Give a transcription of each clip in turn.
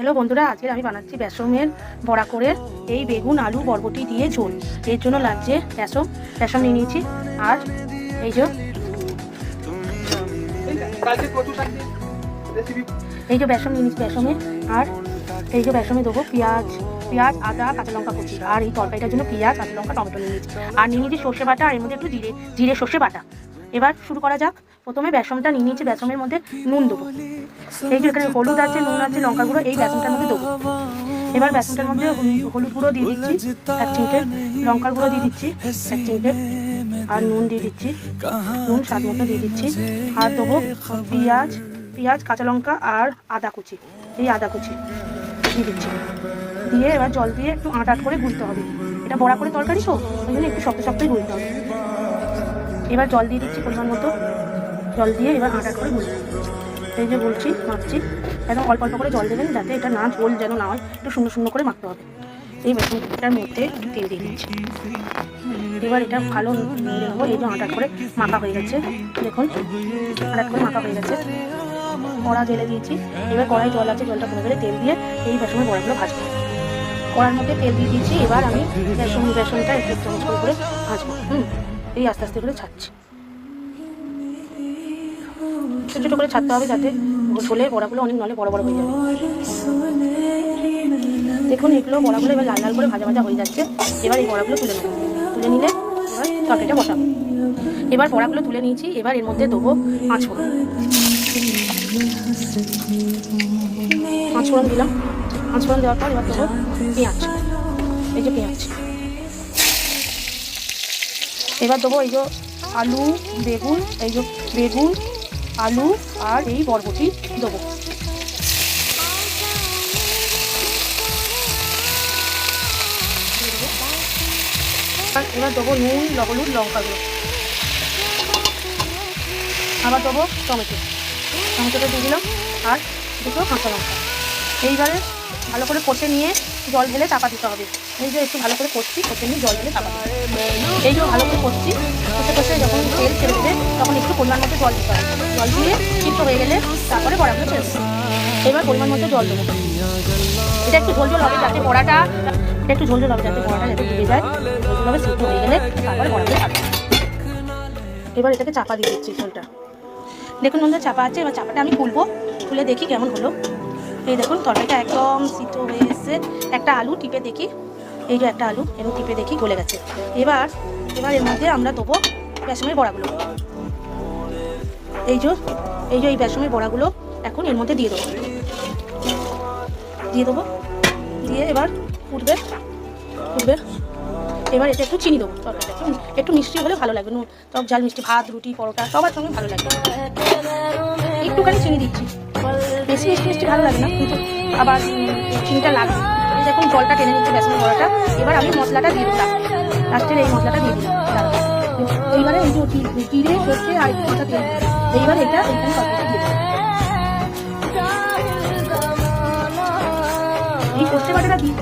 Hello বন্ধুরা আজকে আমি বানাচ্ছি বেসমের বড়া করে এই বেগুন, আলু, বরবটি দিয়ে ঝোল। এর জন্য লাগছে বেসম। বেসম নিয়ে নিয়েছি। আর এই যে এই যে বেসম নিয়ে নিচ্ছি বেসমে। আর এই যে বেসমে দেবো পেঁয়াজ পেঁয়াজ, আদা, কাঁচা লঙ্কা কুচি। আর এই তরকারিটার জন্য পেঁয়াজ কাঁচা লঙ্কা, টমেটো নিয়ে নিচ্ছি আর নিয়ে নিয়েছি সর্ষে বাটা, আর এর মধ্যে একটু জিরে জিরে সর্ষে বাটা। এবার শুরু করা যাক। প্রথমে বেসনটা নিয়ে নিয়েছি, বেসনের মধ্যে নুন দেবো। এই যে এখানে হলুদ আছে, নুন আছে, লঙ্কা গুঁড়ো, এই বেসনটার মধ্যে দেবো। এবার বেসনটার মধ্যে হলুদ- গুঁড়ো দিয়ে দিচ্ছি, এক চিমটে। লঙ্কার গুঁড়ো দিয়ে দিচ্ছি, এক চিমটে। আর নুন দিয়ে দিচ্ছি। নুন স্বাদ মতো দিয়ে দিচ্ছি। আর দেবো পেঁয়াজ পেঁয়াজ, কাঁচা লঙ্কা আর আদা কুচি। এই আদা কুচি দিয়ে দিচ্ছি। দিয়ে এবার জল দিয়ে একটু আট আট করে গুলতে হবে। এটা বড়া করে তরকারি তো, ওই জন্য একটু শক্ত শক্তই গুলতে হবে। এবার জল দিয়ে দিচ্ছি পরিমাণ মতো। জল দিয়ে এবার আট করে গুলতে এই যে বলছি মাখছি একদম অল্প অল্প করে জল দেবেন যাতে এটা না ঝোল যেন না হয়। একটু সুন্দর সুন্দর করে মাখতে হবে। এই বেসনটার মধ্যে তেল দিয়ে দিচ্ছি। এবার এটা ভালো নেড়ে নেব। এই যে আট করে মাখা হয়ে গেছে। দেখুন আট করে মাখা হয়ে গেছে। কড়া জেলে দিয়েছি। এবার কড়াই জল আছে, জলটা কমে গেলে তেল দিয়ে এই বেসনের বড়াগুলো ভাজবো। কড়ার মধ্যে তেল দিয়ে দিয়েছি। এবার আমি বেসন, বেসনটা একটু চামচ করে ভাজবো। হুম। এই আস্তে আস্তে করে ছাড়ছি। ছোটো ছোটো করে ছাড়তে হবে যাতে ঝোলের বড়াগুলো অনেক নলে বড় বড় হয়ে যাবে। দেখুন, এগুলো বড়াগুলো এবার লাল লাল করে ভাজা ভাজা হয়ে যাচ্ছে। এবার এই বড়াগুলো তুলে নেব। তুলে নিলে এবার তরকারিটা বসাবো। এবার বড়াগুলো তুলে নিয়েছি, এবার এর মধ্যে দেবো পাঁচ ফোড়ন। পাঁচ ফোড়ন দিলাম। পাঁচ ফোড়ন দেওয়ার পর এবার দেবো পেঁয়াজ। এই যে পেঁয়াজ। এবার দেবো এই যে আলু, বেগুন, এই যে বেগুন, আলু আর এই বরবটি দেবো। এবার দেবো নুন হলুদ লঙ্কা গুঁড়ো আবার দেবো টমেটো। টমেটোটা দিয়ে দিলাম আর দুটো কাঁচা লঙ্কা। এইবারে ভালো করে কষে নিয়ে জল ঢেলে চাপা দিতে হবে। এই যে একটু ভালো করে কষছি, কষে নিয়ে জল ঢেলে চাপা দিতে হবে এই যে ভালো করে কষছি কষে কষে যখন তেল ছেড়ে দেবে তখন একটু পরিমাণ মতো জল দিতে জল দিয়ে সিদ্ধ হয়ে গেলে তারপরে বড়াগুলো ছেড়ে দেবো। এবার পরিমাণ মতো জল দেবো। এটা একটু ঝোল ঝোল হবে যাতে বড়াটা, এটা একটু ঝোল ঝোল হবে যাতে বড়াটা যাতে ডুবে যায়। ঝোল সিদ্ধ হয়ে গেলে তারপরে বড়াগুলো ছাড়বে এবার এটাকে চাপা দিয়ে দিচ্ছি ঝোলটা। দেখুন বন্ধুরা, চাপা আছে, এবার চাপাটা আমি খুলবো। খুলে দেখি কেমন হলো। এই দেখুন, তরকারিটা একদম সিদ্ধ হয়ে এসছে। একটা আলু টিপে দেখি। এই যে একটা আলু এরকম টিপে দেখি গলে গেছে। এবার এবার এর মধ্যে আমরা দেবো বেসমের বড়াগুলো। এই যে এই যে এই বেসমের বড়াগুলো এখন এর মধ্যে দিয়ে দেবো। দিয়ে দেবো। দিয়ে এবার ফুটবে ফুটবে। এবার এটা একটু চিনি দেবো তরকারিটা একটু মিষ্টি হলে ভালো লাগবে নুন, টক, ঝাল, মিষ্টি, ভাত, রুটি, পরোটা, সবার সঙ্গে ভালো লাগবে একটুখানি চিনি দিচ্ছি। বেশি মিষ্টি মিষ্টি ভালো লাগে না, কিন্তু আবার চিনিটা লাগবে। এই দেখুন জলটা টেনে নিচ্ছে বেসনের বড়াটা। এবার আমি মশলাটা দিয়ে দিলাম। লাস্টের এই মশলাটা দিয়ে দিলাম। এইবারে এই যে জিরে, সর্ষে আর একটু কাঁচা তেল এইবার এটা এইখানে তরকারিটা দিয়ে এই সর্ষে বাটাটা দিই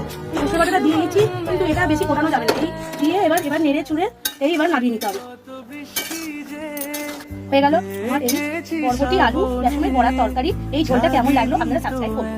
বাটাটা দিয়ে নিয়েছি কিন্তু এটা বেশি ফোটানো যাবে না। এই দিয়ে এবার এবার নেড়ে চুড়ে এই এবার নামিয়ে নিতে হবে। হয়ে গেল আমার এই আলু, বেসনের বড়ার তরকারি। এই ঝোলটা কেমন লাগল আপনারা সাবস্ক্রাইব করুন।